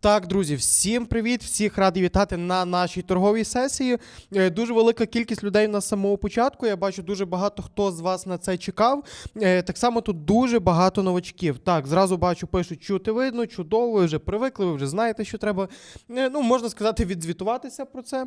Так, друзі, всім привіт! Всіх радий вітати на нашій торговій сесії. Е, Дуже велика кількість людей на самого початку. Я бачу дуже багато хто з вас на це чекав. Е, Так само тут дуже багато новачків. Так, зразу бачу, пишуть, чути видно, чудово, ви вже привикли, ви вже знаєте, що треба. е, Ну, можна сказати, відзвітуватися про це.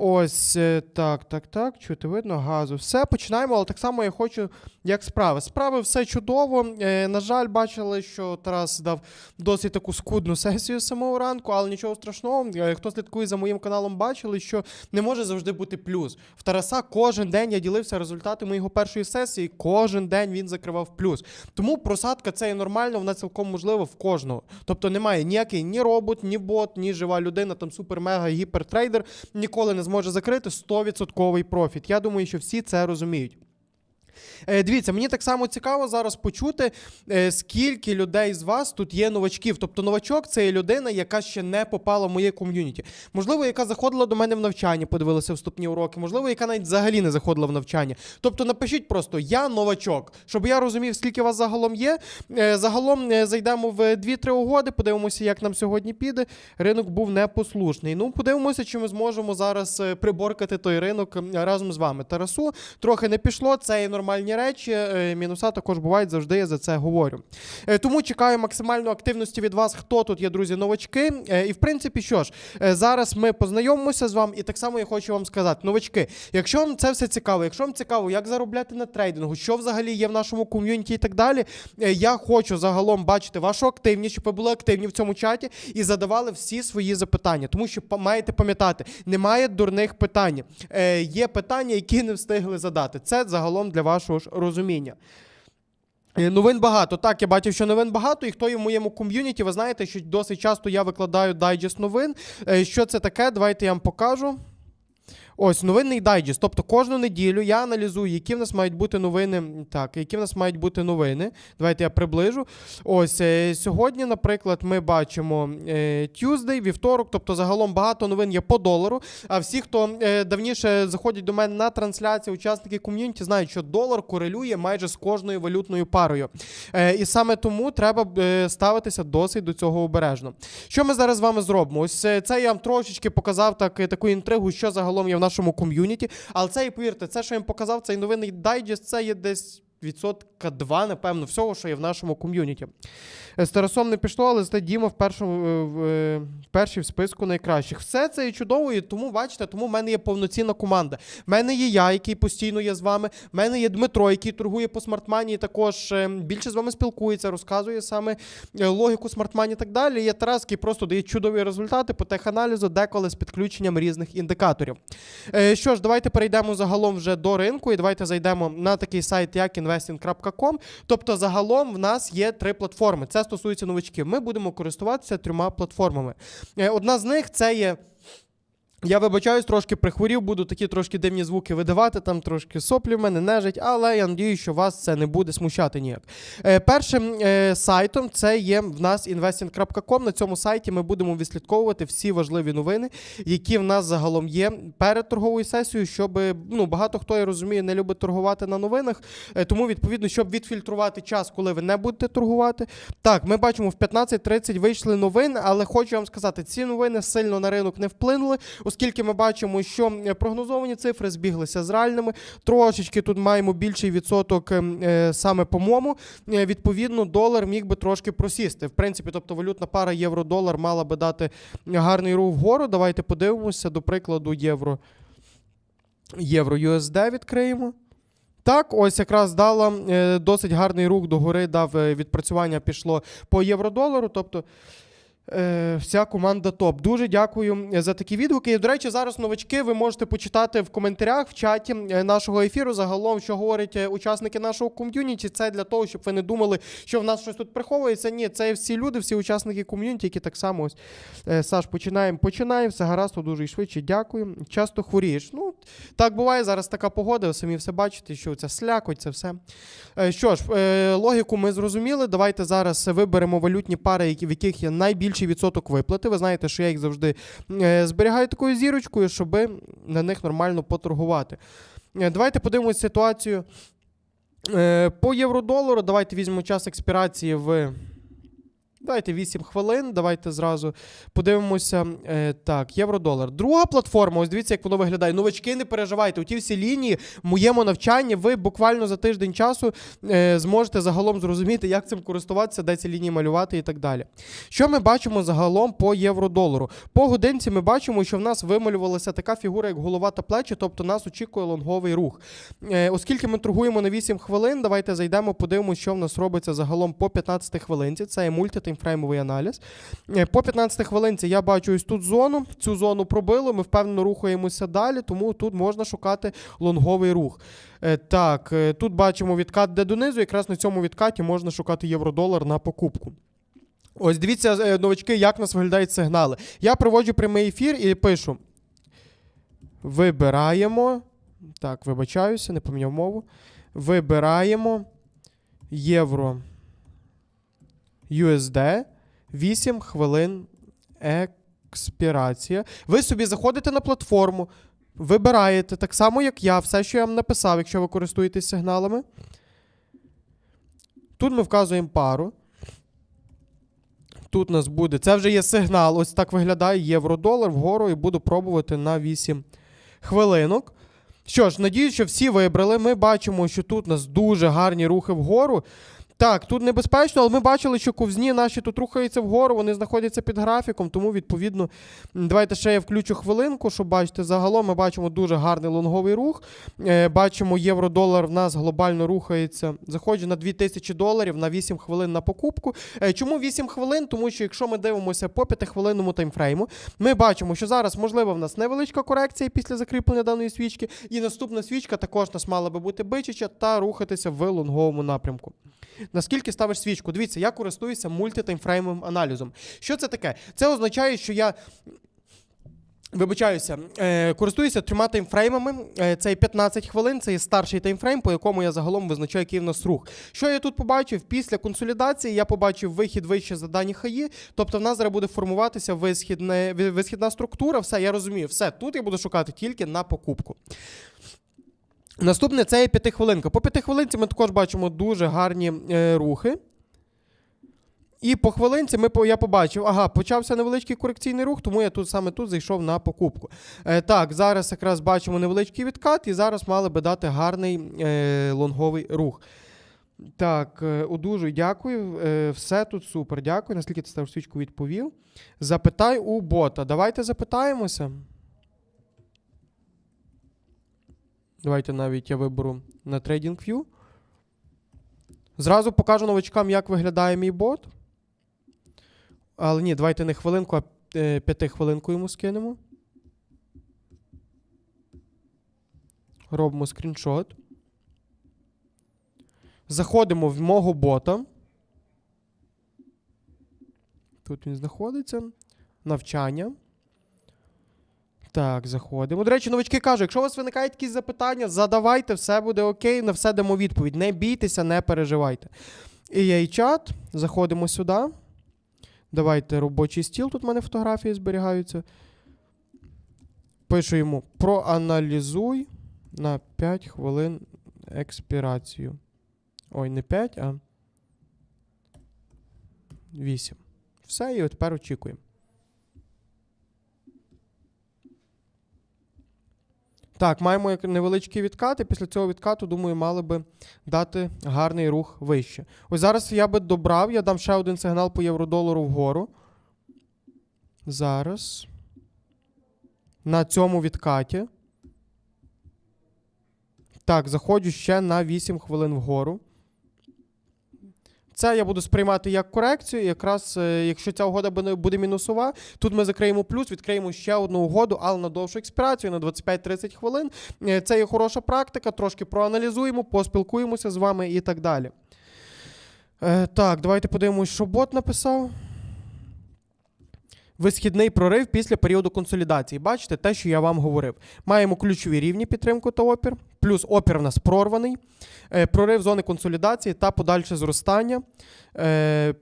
Ось так, так, так. Чути видно, газу. Все, починаємо, але так само я хочу, як справи. Справи все чудово. На жаль, бачили, що Тарас дав досить таку скудну сесію самого ранку, але нічого страшного. Е, Хто слідкує за моїм каналом, бачили, що не може завжди бути плюс. В Тараса кожен день я ділився результатами його першої сесії. Кожен день він закривав плюс. Тому просадка це є нормально, вона цілком можлива в кожного. Тобто немає ніякий ні робот, ні бот, ні жива людина, там супер мега гіпертрейдер ніколи не зможе закрити 100% профіт. Я думаю, що всі це розуміють. Е, Дивіться, мені так само цікаво зараз почути, е, скільки людей з вас тут є новачків. Тобто новачок це є людина, яка ще не попала в моє ком'юніті. Можливо, яка заходила до мене в навчання, подивилася вступні уроки, можливо, яка навіть взагалі не заходила в навчання. Тобто напишіть просто я новачок, щоб я розумів, скільки вас загалом є. Е, Загалом зайдемо в 2-3 угоди, подивимося, як нам сьогодні піде. Ринок був непослушний. Ну, подивимося, чи ми зможемо зараз приборкати той ринок разом з вами. Тарасу трохи не пішло, це є нормальні речі. е, Мінуса також бувають, завжди я за це говорю. Е, Тому чекаю максимальної активності від вас, хто тут є, друзі, новачки. Е, І в принципі, що ж, зараз ми познайомимося з вами, і так само я хочу вам сказати, новачки, якщо вам це все цікаво, якщо вам цікаво, як заробляти на трейдингу, що взагалі є в нашому ком'юніті і так далі, я хочу загалом бачити вашу активність, щоб ви були активні в цьому чаті і задавали всі свої запитання, тому що маєте пам'ятати, немає дурних питань. Є питання, які не встигли задати. Це загалом для вашого ж розуміння. Е, Новин багато. Так, я бачив, що новин багато, і хто є в моєму ком'юніті, ви знаєте, що досить часто я викладаю дайджест новин. Е, Що це таке? Давайте я вам покажу. Ось новинний дайджест. Тобто кожну неділю я аналізую, які в нас мають бути новини. Так, які в нас мають бути новини. Давайте я приближу. Ось е, сьогодні, наприклад, ми бачимо е, Tuesday, вівторок, тобто загалом багато новин є по долару. А всі, хто е, давніше заходять до мене на трансляції, учасники ком'юніті, знають, що долар корелює майже з кожною валютною парою. І саме тому треба ставитися досить до цього обережно. Що ми зараз з вами зробимо? Ось це я вам трошечки показав так, таку інтригу, що загалом є в нашому ком'юніті. Але це і повірте, це, що я їм показав, цей новинний дайджест, це є десь. Відсотка 2, напевно, всього, що є в нашому ком'юніті. З Тарасом не пішло, але зате Діма в першому е, в, е, перший в списку найкращих. Все це є чудово, і тому бачите, тому в мене є повноцінна команда. В мене є я, який постійно є з вами. В мене є Дмитро, який торгує по смартмані, і також е, більше з вами спілкується, розказує саме е, логіку смартмані і так далі. Є Тарас, який просто дає чудові результати по теханалізу, деколи з підключенням різних індикаторів. Е, Що ж, давайте перейдемо загалом вже до ринку, і давайте зайдемо на такий сайт, як investing.com. Тобто, загалом в нас є три платформи. Це стосується новачків. Ми будемо користуватися трьома платформами. Е, Одна з них це є. Я вибачаюсь, трошки прихворів, буду такі трошки дивні звуки видавати, там трошки соплі в мене нежить, але я надію, що вас це не буде смущати ніяк. Е, першим е, сайтом це є в нас investing.com. На цьому сайті ми будемо відслідковувати всі важливі новини, які в нас загалом є перед торговою сесією, щоб ну, багато хто я розумію, не любить торгувати на новинах. Е, тому, відповідно, щоб відфільтрувати час, коли ви не будете торгувати. Так, ми бачимо, в 15.30 вийшли новини, але хочу вам сказати, ці новини сильно на ринок не вплинули, оскільки ми бачимо, що прогнозовані цифри збіглися з реальними. Трошечки тут маємо більший відсоток ем, е, саме по мому. Е, Відповідно, долар міг би трошки просісти. В принципі, тобто валютна пара євро-долар мала би дати гарний рух вгору. Давайте подивимося, до прикладу, євро. Євро USD відкриємо. Так, ось якраз дала е, досить гарний рух догори, дав відпрацювання пішло по євро-долару. Тобто е, вся команда топ. Дуже дякую за такі відгуки. І, до речі, зараз новачки ви можете почитати в коментарях в чаті е, нашого ефіру. Загалом, що говорять е, учасники нашого ком'юніті. Це для того, щоб ви не думали, що в нас щось тут приховується. Ні, це всі люди, всі учасники ком'юніті, які так само ось. Е, Саш, починаємо. Починаємо. Все гаразд, дуже і швидше. Дякую. Часто хворієш. Ну, так буває зараз така погода, ви самі все бачите, що це слякоть, це все. Е, Що ж, е, логіку ми зрозуміли. Давайте зараз виберемо валютні пари, які- в яких є найбільший відсоток виплати. Ви знаєте, що я їх завжди е, зберігаю такою зірочкою, щоб на них нормально поторгувати. Е, Давайте подивимося ситуацію е, по євро-долару. Давайте візьмемо час експірації в Давайте 8 хвилин. Давайте зразу подивимося. Е, так, євро-долар. Друга платформа. Ось дивіться, як воно виглядає. Новачки, не переживайте. У ті всі лінії в моєму навчанні ви буквально за тиждень часу е, зможете загалом зрозуміти, як цим користуватися, де ці лінії малювати і так далі. Що ми бачимо загалом по євро-долару? По годинці ми бачимо, що в нас вималювалася така фігура, як голова та плечі, тобто нас очікує лонговий рух. Е, оскільки ми торгуємо на 8 хвилин, давайте зайдемо, подивимося, що в нас робиться загалом по 15 хвилинці. Це є мультитаймфреймовий аналіз. Е, По 15 хвилинці я бачу ось тут зону. Цю зону пробили. Ми впевнено рухаємося далі, тому тут можна шукати лонговий рух. Е, Так, е, тут бачимо відкат де донизу. Якраз на цьому відкаті можна шукати євро-долар на покупку. Ось дивіться, новачки, як нас виглядають сигнали. Я проводжу прямий ефір і пишу. Вибираємо. Так, вибачаюся, не поміняв мову. Вибираємо євро USD 8 хвилин експірація. Ви собі заходите на платформу, вибираєте так само, як я, все, що я вам написав, якщо ви користуєтесь сигналами. Тут ми вказуємо пару. Тут у нас буде. Це вже є сигнал. Ось так виглядає євро-долар вгору і буду пробувати на 8 хвилинок. Що ж, надіюсь, що всі вибрали. Ми бачимо, що тут у нас дуже гарні рухи вгору. Так, тут небезпечно, але ми бачили, що ковзні наші тут рухаються вгору, вони знаходяться під графіком, тому, відповідно, давайте ще я включу хвилинку, щоб бачити. Загалом ми бачимо дуже гарний лонговий рух. Е, бачимо, євро-долар в нас глобально рухається. Заходжу на 2000 доларів на 8 хвилин на покупку. Е, чому 8 хвилин? Тому що якщо ми дивимося по 5-хвилинному таймфрейму, ми бачимо, що зараз можливо в нас невеличка корекція після закріплення даної свічки, і наступна свічка також нас мала би бути бичача та рухатися в лонговому напрямку. Наскільки ставиш свічку? Дивіться, я користуюся мультитаймфреймовим аналізом. Що це таке? Це означає, що я. Вибачаюся, е, користуюся трьома таймфреймами. Е, це 15 хвилин, це є старший таймфрейм, по якому я загалом визначаю, який в нас рух. Що я тут побачив? Після консолідації я побачив вихід вище за дані хаї. Тобто в нас зараз буде формуватися висхідне, висхідна структура. Все, я розумію, все. Тут я буду шукати тільки на покупку. Наступне це є п'ятихвилинка. По п'ятихвилинці ми також бачимо дуже гарні е, рухи. І по хвилинці ми, я побачив, ага, почався невеличкий корекційний рух, тому я тут саме тут зайшов на покупку. Е, так, зараз якраз бачимо невеличкий відкат, і зараз мали би дати гарний е, лонговий рух. Так, е, одужуй, дякую. Е, все тут супер, дякую. Наскільки ти став свічку відповів. Запитай у бота. Давайте запитаємося. Давайте навіть я виберу на TradingView. Зразу покажу новачкам, як виглядає мій бот. Але ні, давайте не хвилинку, а е, п'ятихвилинку йому скинемо. Робимо скріншот. Заходимо в мого бота. Тут він знаходиться. Навчання. Так, заходимо. До речі, новачки кажуть, якщо у вас виникають якісь запитання, задавайте, все буде окей, на все дамо відповідь. Не бійтеся, не переживайте. І є і чат. Заходимо сюди. Давайте робочий стіл. Тут в мене фотографії зберігаються. Пишу йому: проаналізуй на 5 хвилин експірацію. Ой, не 5, а 8. Все, і тепер очікуємо. Так, маємо як невеличкий відкат, і після цього відкату, думаю, мали би дати гарний рух вище. Ось зараз я би добрав, я дам ще один сигнал по євро-долару вгору. Зараз. На цьому відкаті. Так, заходжу ще на 8 хвилин вгору. Це я буду сприймати як корекцію. Якраз, е, якщо ця угода буде- буде мінусова, тут ми закриємо плюс, відкриємо ще одну угоду, але на довшу експірацію, на 25-30 хвилин. Е, Це є хороша практика, трошки проаналізуємо, поспілкуємося з вами і так далі. Е, так, давайте подивимось, що бот написав. Висхідний прорив після періоду консолідації. Бачите, те, що я вам говорив. Маємо ключові рівні підтримку та опір, плюс опір в нас прорваний, е, прорив зони консолідації та подальше зростання, е,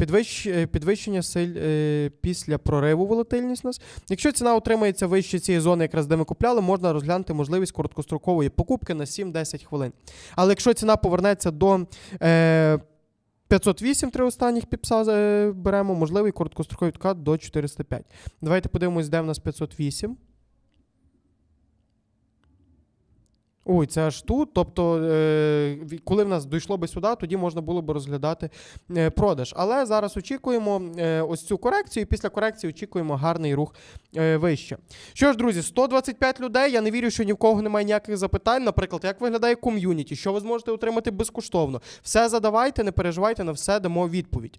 е, підвищення силь після прориву волатильність нас. Якщо ціна утримається вище цієї зони, якраз де ми купляли, можна розглянути можливість короткострокової покупки на 7-10 хвилин. Але якщо ціна повернеться до. Е, 508 три останніх піпса беремо, можливий короткостроковий відкат до 405. Давайте подивимось, де в нас 508. Ой, це аж тут. Тобто, е, коли в нас дійшло би сюди, тоді можна було б розглядати е, продаж. Але зараз очікуємо е, ось цю корекцію, і після корекції очікуємо гарний рух вище. Що ж, друзі, 125 людей. Я не вірю, що ні в кого немає ніяких запитань. Наприклад, як виглядає ком'юніті, що ви зможете отримати безкоштовно. Все задавайте, не переживайте, на все дамо відповідь.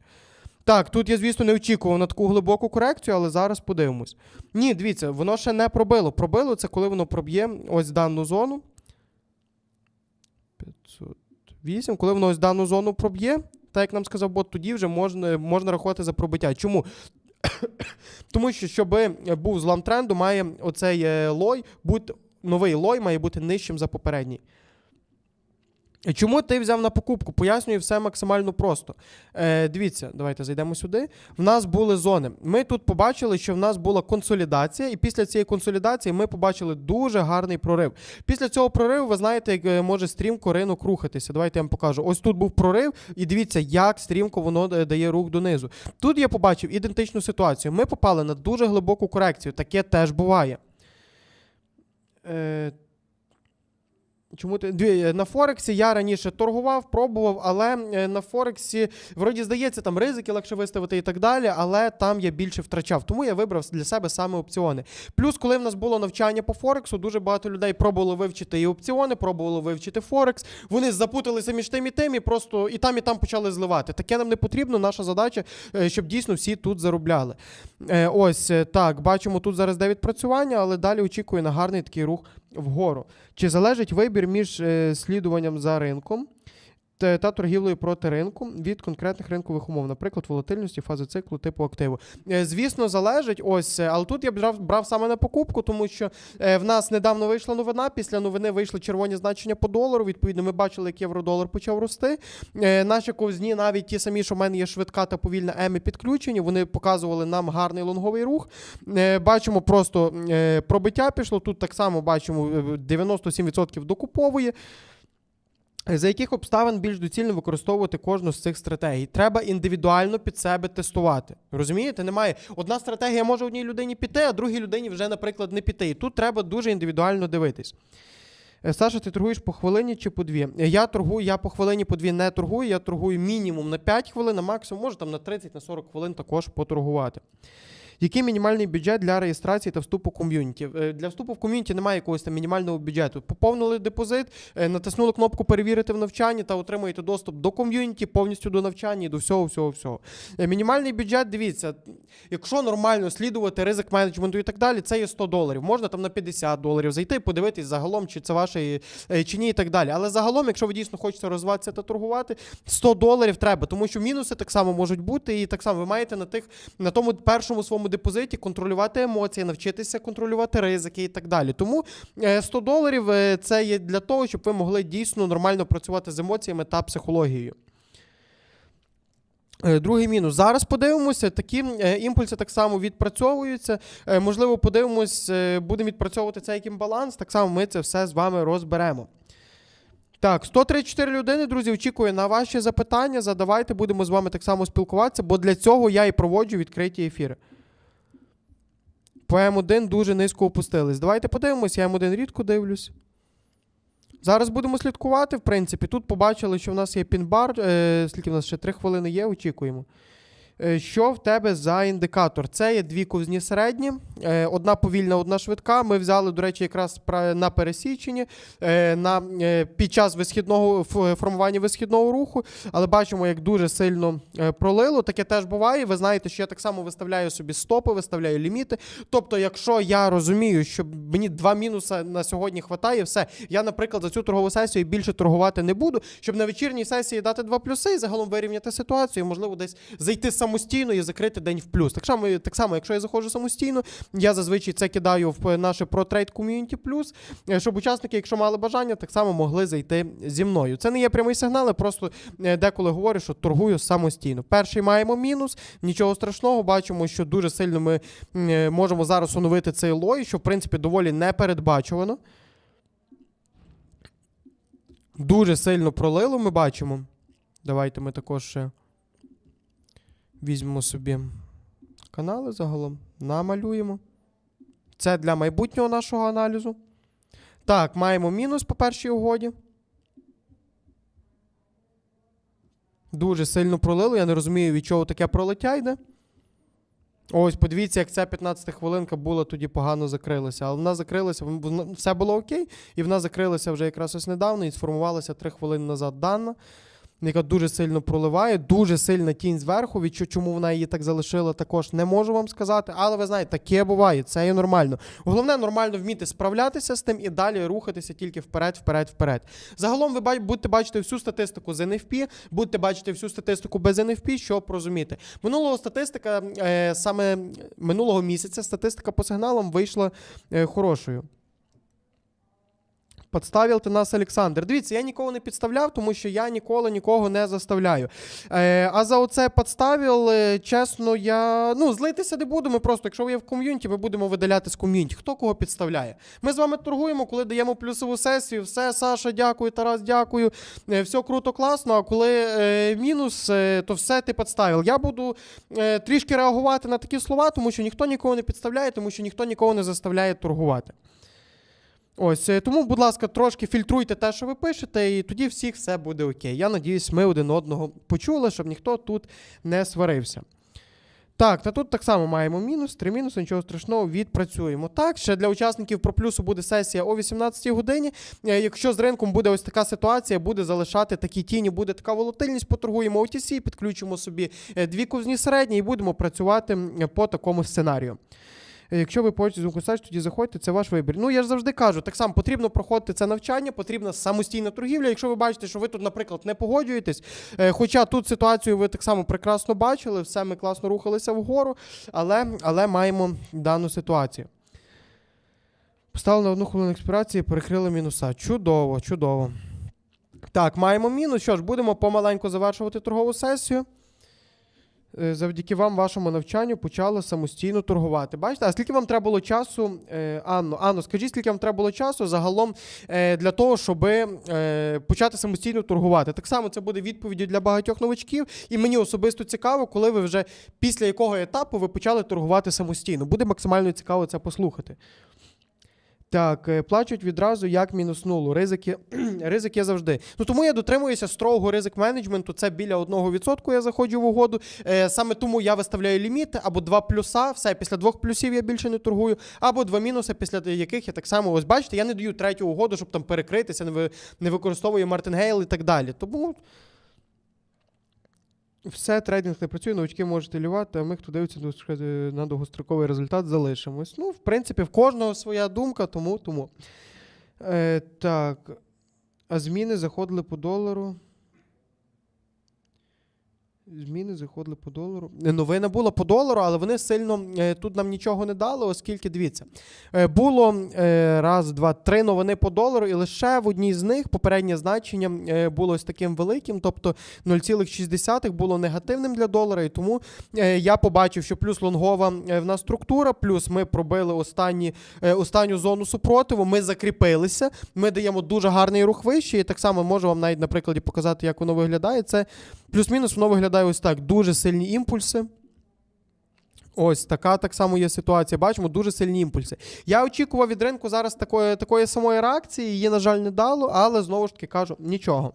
Так, тут я, звісно, не очікував на таку глибоку корекцію, але зараз подивимось. Ні, дивіться, воно ще не пробило. Пробило це коли воно проб'є ось дану зону. 508. Коли воно ось дану зону проб'є, так як нам сказав бот, тоді вже можна, можна рахувати за пробиття. Чому? Тому що, щоб був злам тренду, має оцей е, лой бути, новий лой має бути нижчим за попередній. Чому ти взяв на покупку? Пояснюю все максимально просто. Е, дивіться, давайте зайдемо сюди. В нас були зони. Ми тут побачили, що в нас була консолідація, і після цієї консолідації ми побачили дуже гарний прорив. Після цього прориву, ви знаєте, як е, може стрімко ринок рухатися. Давайте я вам покажу. Ось тут був прорив, і дивіться, як стрімко воно е, дає рух донизу. Тут я побачив ідентичну ситуацію. Ми попали на дуже глибоку корекцію. Таке теж буває. Е, Чому ти Дві- на Форексі я раніше торгував, пробував, але е, на Форексі, вроді здається, там ризики легше виставити і так далі, але там я більше втрачав. Тому я вибрав для себе саме опціони. Плюс, коли в нас було навчання по Форексу, дуже багато людей пробували вивчити і опціони, пробували вивчити Форекс. Вони запуталися між тим і тим, і просто і там, і там почали зливати. Таке нам не потрібно. Наша задача, е, щоб дійсно всі тут заробляли. Е, Ось е, так, бачимо тут зараз де відпрацювання, але далі очікую на гарний такий рух вгору. Чи залежить вибір між е, слідуванням за ринком та, та торгівлею проти ринку від конкретних ринкових умов, наприклад, волатильності, фази циклу, типу активу? Е, звісно, залежить. Ось, е, але тут я б брав, саме на покупку, тому що е, в нас недавно вийшла новина. Після новини вийшли червоні значення по долару. Відповідно, ми бачили, як євро-долар почав рости. Е, наші ковзні, навіть ті самі, що в мене є швидка та повільна еми підключені, вони показували нам гарний лонговий рух. Е, бачимо просто е, пробиття пішло. Тут так само бачимо е, 97% докуповує. За яких обставин більш доцільно використовувати кожну з цих стратегій? Треба індивідуально під себе тестувати. Розумієте? Немає одна стратегія може одній людині піти, а другій людині вже, наприклад, не піти. І тут треба дуже індивідуально дивитись. Е, Саша, ти торгуєш по хвилині чи по дві? Е, Я торгую, я по хвилині по дві не торгую, я торгую мінімум на 5 хвилин, а максимум може там на 30 на 40 хвилин також поторгувати. Який мінімальний бюджет для реєстрації та вступу ком'юніті? Е, Для вступу в ком'юніті немає якогось там мінімального бюджету. Поповнили депозит, е, натиснули кнопку перевірити в навчанні та отримуєте доступ до ком'юніті, повністю до навчання і до всього, всього, всього. Е, Мінімальний бюджет, дивіться, якщо нормально слідувати ризик менеджменту і так далі, це є 100 доларів. Можна там на 50 доларів зайти, подивитись загалом, чи це ваше чи ні, і так далі. Але загалом, якщо ви дійсно хочете розвиватися та торгувати, 100 доларів треба, тому що мінуси так само можуть бути, і так само ви маєте на тих на тому першому своєму депозиті контролювати емоції, навчитися контролювати ризики і так далі. Тому е, 100 доларів е, це є для того, щоб ви могли дійсно нормально працювати з емоціями та психологією. Е, Другий мінус. Зараз подивимося, такі е, імпульси так само відпрацьовуються. Е, Можливо, подивимось, е, будемо відпрацьовувати цей як імбаланс. Так само ми це все з вами розберемо. Так, 134 людини, друзі, очікую на ваші запитання. Задавайте, будемо з вами так само спілкуватися, бо для цього я і проводжу відкриті ефіри. По М1 дуже низько опустились. Давайте подивимось, я М1 рідко дивлюсь. Зараз будемо слідкувати, в принципі. Тут побачили, що в нас є пінбар. Е, скільки в нас ще 3 хвилини є, очікуємо. Е, Що в тебе за індикатор? Це є дві ковзні середні, одна повільна, одна швидка. Ми взяли, до речі, якраз на пересіченні е, на, е, під час висхідного формування висхідного руху, але бачимо, як дуже сильно е, пролило. Таке теж буває. Ви знаєте, що я так само виставляю собі стопи, виставляю ліміти. Тобто, якщо я розумію, що мені два мінуси на сьогодні хватає, все. Я, наприклад, за цю торгову сесію більше торгувати не буду, щоб на вечірній сесії дати два плюси і загалом вирівняти ситуацію, і, можливо, десь зайти самостійно і закрити день в плюс. Так само, так само, якщо я заходжу самостійно, я зазвичай це кидаю в наше ProTrade Community Plus, е, щоб учасники, якщо мали бажання, так само могли зайти зі мною. Це не є прямий сигнал, просто е, деколи говорю, що торгую самостійно. Перший маємо мінус, нічого страшного. Бачимо, що дуже сильно ми е, можемо зараз оновити цей лой, що в принципі доволі непередбачувано. Дуже сильно пролило, ми бачимо. Давайте ми також ще візьмемо собі канали загалом, намалюємо. Це для майбутнього нашого аналізу. Так, маємо мінус по першій угоді. Дуже сильно пролило. Я не розумію, від чого таке пролиття йде. Ось, подивіться, як ця 15 хвилинка була, тоді погано закрилася. Але вона закрилася, все було окей, і вона закрилася вже якраз ось недавно і сформувалася 3 хвилини назад дана, яка дуже сильно проливає, дуже сильна тінь зверху. Від чому вона її так залишила, також не можу вам сказати. Але ви знаєте, таке буває, це є нормально. Головне нормально вміти справлятися з тим і далі рухатися тільки вперед, вперед, вперед. Загалом ви будете бачити всю статистику з NFP, будете бачити всю статистику без NFP, щоб розуміти. Минулого статистика, е, саме минулого місяця, статистика по сигналам вийшла е, хорошою. Подставив ти нас Олександр. Дивіться, я нікого не підставляв, тому що я ніколи нікого не заставляю. Е, а за оце подставив, е, чесно, я ну, злитися не буду. Ми просто, якщо ви є в ком'юніті, ми будемо видаляти з ком'юніті. Хто кого підставляє? Ми з вами торгуємо, коли даємо плюсову сесію. Все, Саша, дякую, Тарас, дякую. Е, все круто, класно. А коли е, мінус, е, то все ти підставив. Я буду е, трішки реагувати на такі слова, тому що ніхто нікого не підставляє, тому що ніхто нікого не заставляє торгувати. Ось е, тому, будь ласка, трошки фільтруйте те, що ви пишете, і тоді всіх все буде окей. Я надіюсь, ми один одного почули, щоб ніхто тут не сварився. Так, та тут так само маємо мінус, три мінуси, нічого страшного, відпрацюємо. Так, ще для учасників про плюсу буде сесія о 18-й годині. Е, Якщо з ринком буде ось така ситуація, буде залишати такі тіні, буде така волатильність, поторгуємо OTC, підключимо собі е, дві ковзні середні і будемо працювати по такому сценарію. Е, Якщо ви хочете звукосач, тоді заходьте, це ваш вибір. Ну я ж завжди кажу, так само потрібно проходити це навчання, потрібна самостійна торгівля. Якщо ви бачите, що ви тут, наприклад, не погоджуєтесь, е, хоча тут ситуацію ви так само прекрасно бачили, все ми класно рухалися вгору, але, але маємо дану ситуацію. Поставили на одну хвилину експірації, перекрили мінуса. Чудово, чудово. Так, маємо мінус. Що ж, будемо помаленьку завершувати торгову сесію. Е, Завдяки вам, вашому навчанню, почали самостійно торгувати. Бачите, а скільки вам треба було часу, е, Анно, Анно, скажіть, скільки вам треба було часу загалом е, для того, щоб почати самостійно торгувати? Так само це буде відповіддю для багатьох новачків, і мені особисто цікаво, коли ви вже після якого етапу ви почали торгувати самостійно. Буде максимально цікаво це послухати. Так, е, плачуть відразу як мінус нулу. Ризики, ризик завжди. Ну тому я дотримуюся строгого ризик менеджменту. Це біля 1% я заходжу в угоду. Е, саме тому я виставляю ліміти або два плюса. Все, після двох плюсів я більше не торгую, або два мінуси, після яких я так само ось бачите, я не даю третю угоду, щоб там перекритися, не використовую Мартингейл і так далі. Тому. Все, трейдинг не працює, новички можете лівати, а ми, хто дивиться на довгостроковий результат, залишимось. Ну, в принципі, в кожного своя думка, тому. тому. Е, так. А зміни заходили по долару. Зміни заходили по долару. Е, Новина була по долару, але вони сильно е, тут нам нічого не дали, оскільки дивіться. Е, було раз, два, три новини по долару, і лише в одній з них попереднє значення було ось таким великим, тобто 0,6 було негативним для долара, і тому я побачив, що плюс лонгова в нас структура, плюс ми пробили останні, останню зону супротиву, ми закріпилися, ми даємо дуже гарний рух вище, і так само можу вам навіть на прикладі показати, як воно виглядає. Це плюс-мінус, воно виглядає ось так: дуже сильні імпульси. Ось така так само є ситуація. Бачимо дуже сильні імпульси. Я очікував від ринку зараз такої, такої самої реакції. Її, на жаль, не дало, але знову ж таки кажу, нічого.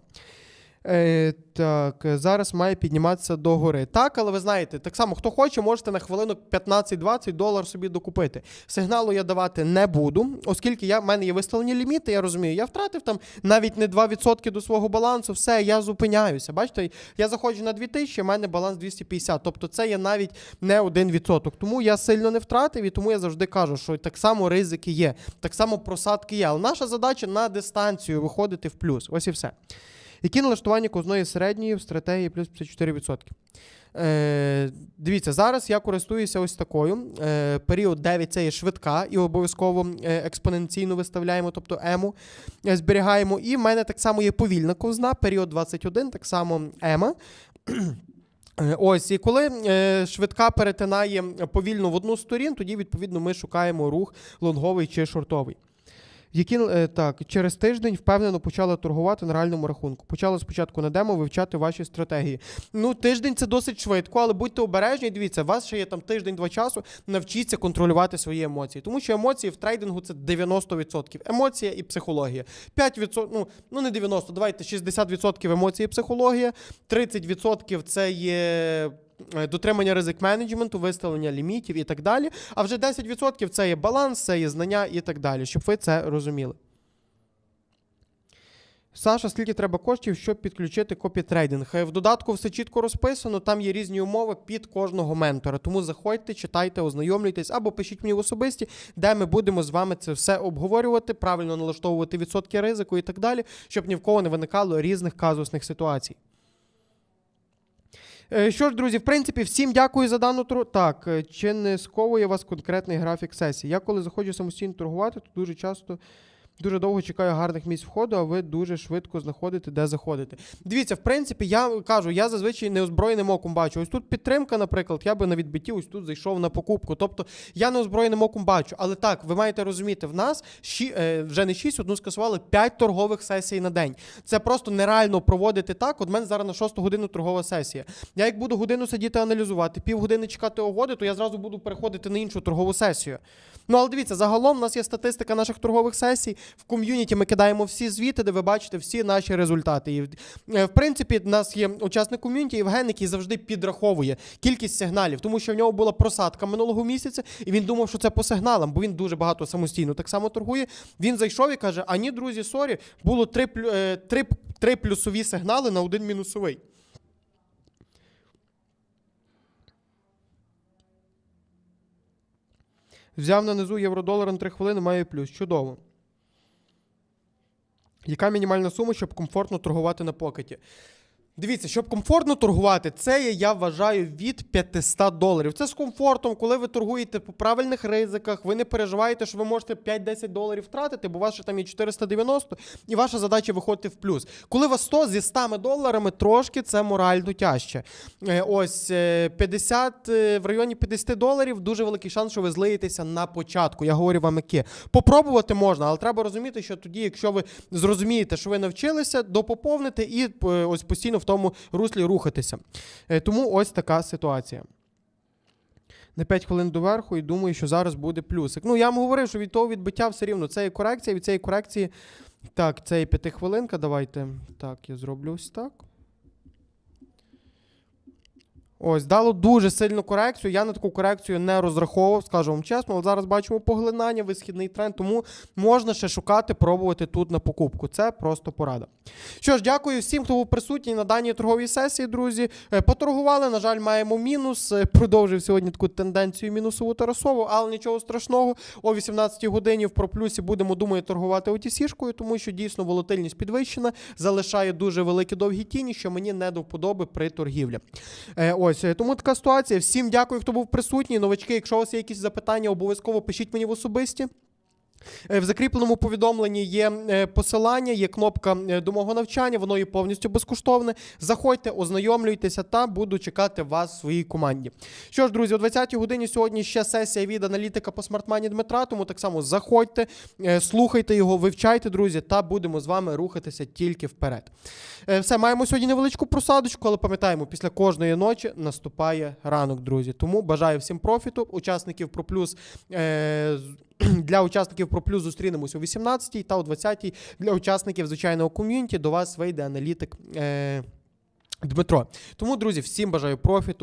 Е, так, е, зараз має підніматися до гори. Так, але ви знаєте, так само, хто хоче, можете на хвилину 15-20 долар собі докупити. Сигналу я давати не буду, оскільки я, в мене є виставлені ліміти, я розумію, я втратив там навіть не 2% до свого балансу, все, я зупиняюся. Бачите, я заходжу на 2000, в мене баланс 250. Тобто це є навіть не 1%. Тому я сильно не втратив, і тому я завжди кажу, що так само ризики є, так само просадки є. Але наша задача на дистанцію виходити в плюс. Ось і все. Які налаштування ковзної середньої в стратегії плюс 54%? Е, дивіться, зараз я користуюся ось такою. Е, період 9 це є швидка і обов'язково е, експоненційно виставляємо, тобто ему е, зберігаємо. І в мене так само є повільна ковзна, період 21, так само ема. Е, Ось, і коли е, швидка перетинає повільно в одну сторін, тоді, відповідно, ми шукаємо рух лонговий чи шортовий. Які е, так, через тиждень впевнено почали торгувати на реальному рахунку. Почали спочатку на демо вивчати ваші стратегії. Ну, тиждень це досить швидко, але будьте обережні. Дивіться, у вас ще є там тиждень-два часу. Навчіться контролювати свої емоції. Тому що емоції в трейдингу це 90%. Емоція і психологія. 5%, ну, ну не 90, давайте 60% емоції і психологія, 30% це є. Е, Дотримання ризик менеджменту, виставлення лімітів і так далі. А вже 10% це є баланс, це є знання і так далі, щоб ви це розуміли. Саша, скільки треба коштів, щоб підключити копітрейдинг? Е, В додатку все чітко розписано, там є різні умови під кожного ментора. Тому заходьте, читайте, ознайомлюйтесь або пишіть мені в особисті, де ми будемо з вами це все обговорювати, правильно налаштовувати відсотки ризику і так далі, щоб ні в кого не виникало різних казусних ситуацій. Е, Що ж, друзі, в принципі, всім дякую за дану тру. Так, е, чи не сковує вас конкретний графік сесії? Я коли заходжу самостійно торгувати, то дуже часто. Дуже довго чекаю гарних місць входу, а ви дуже швидко знаходите, де заходити. Дивіться, в принципі, я кажу, я зазвичай неозброєним оком бачу. Ось тут підтримка, наприклад, я би на відбитті ось тут зайшов на покупку. Тобто я неозброєним оком бачу. Але так, ви маєте розуміти, в нас ші, е, вже не 6, одну скасували 5 торгових сесій на день. Це просто нереально проводити так. От мене зараз на 6 годину торгова сесія. Я як буду годину сидіти аналізувати, півгодини чекати угоди, то я зразу буду переходити на іншу торгову сесію. Ну, але дивіться, загалом у нас є статистика наших торгових сесій. В ком'юніті ми кидаємо всі звіти, де ви бачите всі наші результати. І, е, в принципі, в нас є учасник ком'юніті Євген, який завжди підраховує кількість сигналів, тому що в нього була просадка минулого місяця, і він думав, що це по сигналам, бо він дуже багато самостійно так само торгує. Він зайшов і каже: А ні, друзі, сорі, було три, е, три, три плюсові сигнали на один мінусовий. Взяв на низу євро-долар на 3 хвилини, має плюс. Чудово. Яка мінімальна сума, щоб комфортно торгувати на покеті? Дивіться, щоб комфортно торгувати, це є, я вважаю, від 500 доларів. Це з комфортом, коли ви торгуєте по правильних ризиках, ви не переживаєте, що ви можете 5-10 доларів втратити, бо ще там є 490, і ваша задача виходити в плюс. Коли вас 100 зі 100 доларами, трошки це морально тяжче. Е, Ось е, 50, е, в районі 50 доларів дуже великий шанс, що ви злиєтеся на початку. Я говорю вам, яке. Попробувати можна, але треба розуміти, що тоді, якщо ви зрозумієте, що ви навчилися, допоповнити і е, ось постійно в тому руслі рухатися. Е, Тому ось така ситуація. На 5 хвилин доверху і думаю, що зараз буде плюсик. Ну, я вам говорив, що від того відбиття все рівно це є корекція, від цієї корекції. Так, це є п'ятихвилинка. Давайте. Так, я зроблю ось так. Ось, дало дуже сильну корекцію. Я на таку корекцію не розраховував, скажу вам чесно, але зараз бачимо поглинання, висхідний тренд, тому можна ще шукати, пробувати тут на покупку. Це просто порада. Що ж, дякую всім, хто був присутній на даній торговій сесії, друзі. Е, Поторгували, на жаль, маємо мінус. Е, Продовжив сьогодні таку тенденцію мінусову Тарасову, але нічого страшного. О 18-й годині в проплюсі будемо, думаю, торгувати OTC-шкою, тому що дійсно волатильність підвищена, залишає дуже великі довгі тіні, що мені не до вподоби при торгівлі. Е, Ось е, тому така ситуація. Всім дякую, хто був присутній. Новачки, якщо у вас є якісь запитання, обов'язково пишіть мені в особисті. Е, В закріпленому повідомленні є е, посилання, є кнопка е, до мого навчання, воно є повністю безкоштовне. Заходьте, ознайомлюйтеся та буду чекати вас в своїй команді. Що ж, друзі, о 20-й годині сьогодні ще сесія від аналітика по смартмані Дмитра, тому так само заходьте, слухайте його, вивчайте, друзі, та будемо з вами рухатися тільки вперед. Все, маємо сьогодні невеличку просадочку, але пам'ятаємо, після кожної ночі наступає ранок, друзі. Тому бажаю всім профіту. Учасників про плюс. Для учасників про плюс зустрінемось о 18-й та о 20-й для учасників звичайного ком'юніті до вас вийде аналітик е, Дмитро. Тому, друзі, всім бажаю профіту.